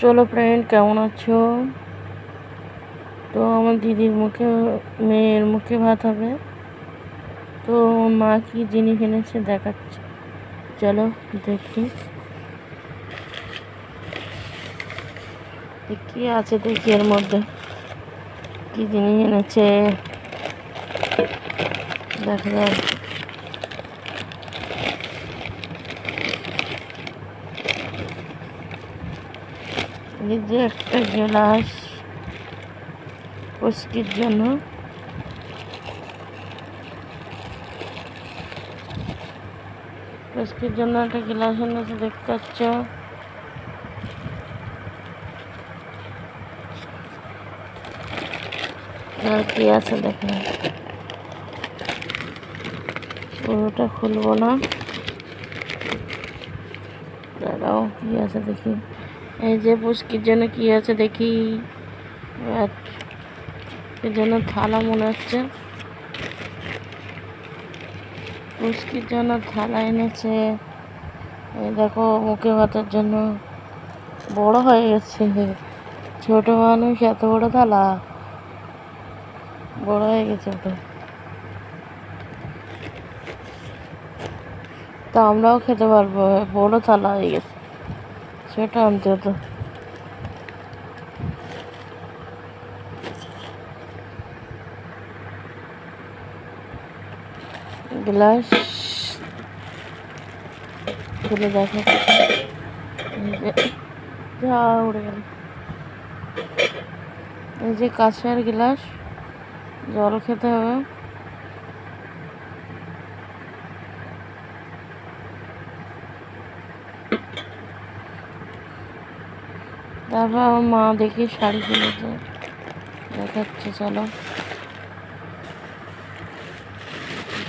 চলো ফ্রেন্ড কেমন আছো? তো আমার দিদির মুখে, মেয়ের মুখে ভাত হবে। তো মা কি জিনিস এনেছে দেখাচ্ছে। চলো দেখি। কি আছে দেখি এর মধ্যে। কি জিনিস এনেছে? দেখা যাক। যে একটা গ্লাস পুষ্টির জন্য পুষ্টির জন্য একটা গ্লাস এনেছে দেখতে পাচ্ছ আর কি আছে দেখো পুরোটা খুলবো না দাঁড়াও কি আছে দেখি এই যে পুষ্কির জন্য কি আছে দেখি। এর জন্য থালা মনে হচ্ছে। পুষ্কির জন্য থালা এনেছে। এই দেখো, মুখে ভাতের জন্য। বড় হয়ে গেছে। ছোট মানুষ, এত বড় থালা। বড় হয়ে গেছে তো তা আমরাও খেতে পারব। বড় থালা হয়ে গেছে। সেটা আনতে হতো গ্লাস খুলে দেখো। যা উড়ে গেল। এই যে কাঁচের গ্লাস, জল খেতে হবে। তারপর আমার মা দেখি শাড়ি কিনেছে দেখাচ্ছে, চলো।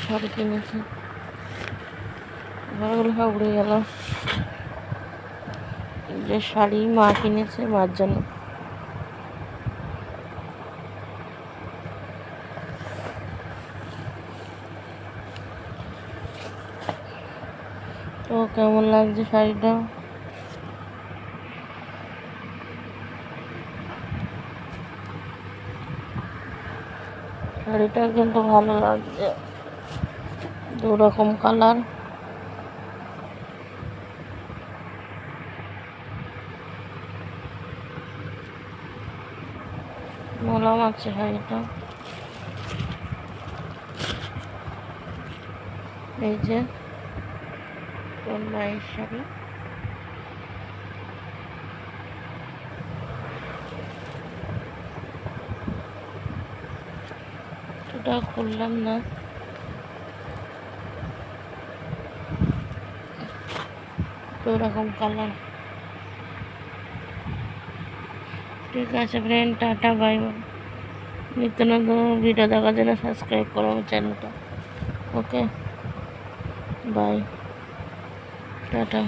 শাড়ি কিনেছে। ঘরগুলো সব উড়ে গেল। যে শাড়ি মা কিনেছে মার জন্য। তো কেমন লাগছে শাড়িটা? শাড়িটা কিন্তু ভালো লাগছে। দু রকম কালার। মোলাম আছে শাড়িটা। এই যে কোন মায়ের শাড়ি। ওটা খুললাম না। তো রকম কালার ঠিক আছে ফ্রেন্ড টাটা বাই বাই নিত্য নতুন ভিডিও দেখার জন্য সাবস্ক্রাইব করো আমার চ্যানেলটা ওকে বাই টাটা।